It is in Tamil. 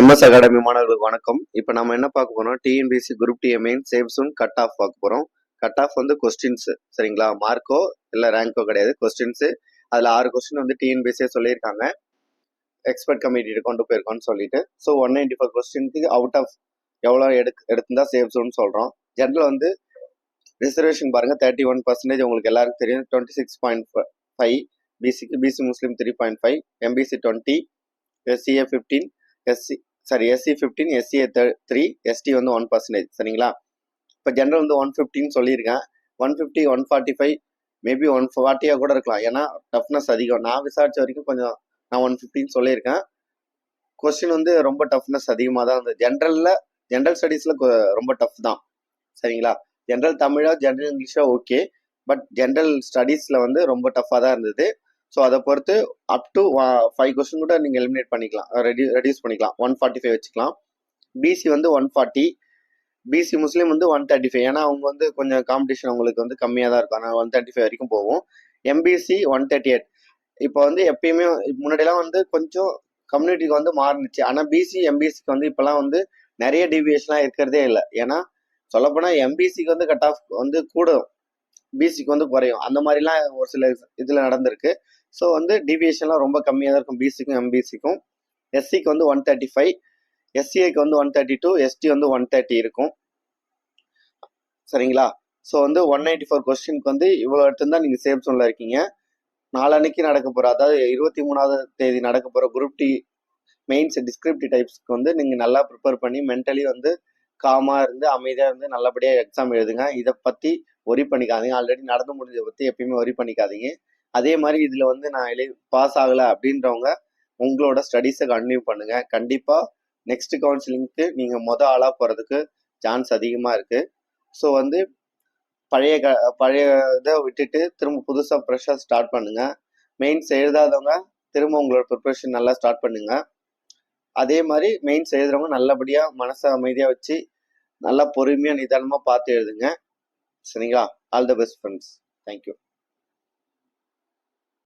எம்எஸ் அகாடமி மாணவர்களுக்கு வணக்கம். இப்போ நம்ம என்ன பார்க்க போறோம்? டிஎன்பிசி குரூப் டி மெயின் சேவ்ஸும் கட் ஆஃப் பார்க்க போறோம். கட் ஆஃப் வந்து கொஸ்டின்ஸ் சரிங்களா? மார்க்கோ இல்லை ரேங்கோ கிடையாது. கொஸ்டின்ஸ் அதில் ஆறு கொஸ்டின் வந்து டிஎன்பிசியே சொல்லியிருக்காங்க. எக்ஸ்பர்ட் கமிட்டி கொண்டு போயிருக்கோம்னு சொல்லிட்டு. ஸோ ஒன் நைன்டி ஃபோர் கொஸ்டினுக்கு அவுட் ஆஃப் எவ்வளோ எடுக்கு எடுத்துருந்தா சேவ் சொல்கிறோம் ஜென்ரல் வந்து ரிசர்வேஷன் பாருங்க. தேர்ட்டி ஒன் பர்சன்டேஜ் உங்களுக்கு எல்லாருக்கும் தெரியும். டுவெண்ட்டி சிக்ஸ் பாயிண்ட் ஃபைவ் பிசிக்கு BC Muslim three point five MBC twenty SCA fifteen SC sorry SC fifteen SCA three ST வந்து ஒன் பர்சன்டேஜ் சரிங்களா? இப்போ ஜென்ரல் வந்து ஒன் ஃபிஃப்டின்னு சொல்லியிருக்கேன். One fifty one forty five maybe one ஃபார்ட்டியாக கூட இருக்கலாம். ஏன்னா டஃப்னஸ் அதிகம். நான் விசாரித்த வரைக்கும் கொஞ்சம் நான் ஒன் ஃபிஃப்டின்னு சொல்லியிருக்கேன். கொஸ்டின் வந்து ரொம்ப டஃப்னஸ் அதிகமாக தான் இருந்தது. ஜென்ரலில் ஜென்ரல் ஸ்டடீஸில் ரொம்ப டஃப் தான். சரிங்களா? ஜென்ரல் தமிழா ஜென்ரல் இங்கிலீஷா ஓகே பட் ஜென்ரல் ஸ்டடீஸில் வந்து ரொம்ப டஃப்பாக தான் இருந்தது. ஸோ அதை பொறுத்து அப் டு ஃபைவ் கொஸ்டின் கூட நீங்கள் எலிமினேட் பண்ணிக்கலாம். ரெடி ரெடியூஸ் பண்ணிக்கலாம். ஒன் ஃபார்ட்டி ஃபைவ் வச்சுக்கலாம் பிசி வந்து ஒன் ஃபார்ட்டி பிசி முஸ்லீம் வந்து ஒன் தேர்ட்டி ஃபைவ் ஏன்னா அவங்க வந்து கொஞ்சம் காம்படிஷன் அவங்களுக்கு வந்து கம்மியாக தான் இருக்கும். ஆனால் ஒன் தேர்ட்டி ஃபைவ் வரைக்கும் போகும். எம்பிசி ஒன் தேர்ட்டி எயிட் இப்போ வந்து எப்பயுமே முன்னாடிலாம் வந்து கொஞ்சம் கம்யூனிட்டிக்கு வந்து மாறுனுச்சு. ஆனால் பிசி எம்பிசிக்கு வந்து இப்போலாம் வந்து நிறைய டிவியேஷன்லாம் இருக்கிறதே இல்லை. ஏன்னா சொல்லப்போனால் எம்பிசிக்கு வந்து கட் ஆஃப் வந்து கூடும். பிசிக்கு வந்து குறையும். அந்த மாதிரிலாம் ஒரு சில இதில் நடந்திருக்கு. ஸோ வந்து டிவியேஷன்லாம் ரொம்ப கம்மியாக தான் இருக்கும் பிசிக்கும் எம்பிசிக்கும் எஸ்சிக்கு வந்து ஒன் தேர்ட்டி ஃபைவ் எஸ்சிஐக்கு வந்து ஒன் தேர்ட்டி டூ எஸ்டி வந்து ஒன் தேர்ட்டி இருக்கும். சரிங்களா? ஸோ வந்து ஒன் நைன்டி ஃபோர் கொஸ்டினுக்கு வந்து இவ்வளோ தான் நீங்கள் சேஃப் ஜோனில் இருக்கீங்க. நாளன்னைக்கு நடக்க போகிற அதாவது இருபத்தி மூணாவது தேதி நடக்க போகிற குரூப் டி மெயின்ஸ் டிஸ்கிரிப்டிவ் டைப்ஸ்க்கு வந்து நீங்கள் நல்லா ப்ரிப்பேர் பண்ணி மென்டலி வந்து காமாக இருந்து அமைதியாக இருந்து நல்லபடியாக எக்ஸாம் எழுதுங்க. இதை பற்றி ஒரி பண்ணிக்காதீங்க. ஆல்ரெடி நடந்து முடிஞ்சதை பற்றி எப்பயுமே ஒரி பண்ணிக்காதீங்க. அதே மாதிரி இதில் வந்து நான் எழு பாஸ் ஆகலை அப்படின்றவங்க உங்களோட ஸ்டடீஸை கண்டினியூ பண்ணுங்க. கண்டிப்பாக நெக்ஸ்ட் கவுன்சிலிங்க்கு நீங்கள் மொதல் ஆளாக போகிறதுக்கு சான்ஸ் அதிகமாக இருக்குது ஸோ வந்து பழைய க பழைய இதை விட்டுட்டு திரும்ப புதுசாக ஃப்ரெஷ்ஷாக ஸ்டார்ட் பண்ணுங்க. மெயின்ஸ் எழுதாதவங்க திரும்ப உங்களோட ப்ரிப்ரேஷன் நல்லா ஸ்டார்ட் பண்ணுங்க. அதே மாதிரி மெயின்ஸ் எழுதுறவங்க நல்லபடியாக மனசை அமைதியாக வச்சு நல்லா பொறுமையாக நிதானமாக பார்த்து எழுதுங்க. சரிங்களா? All the best friends thank you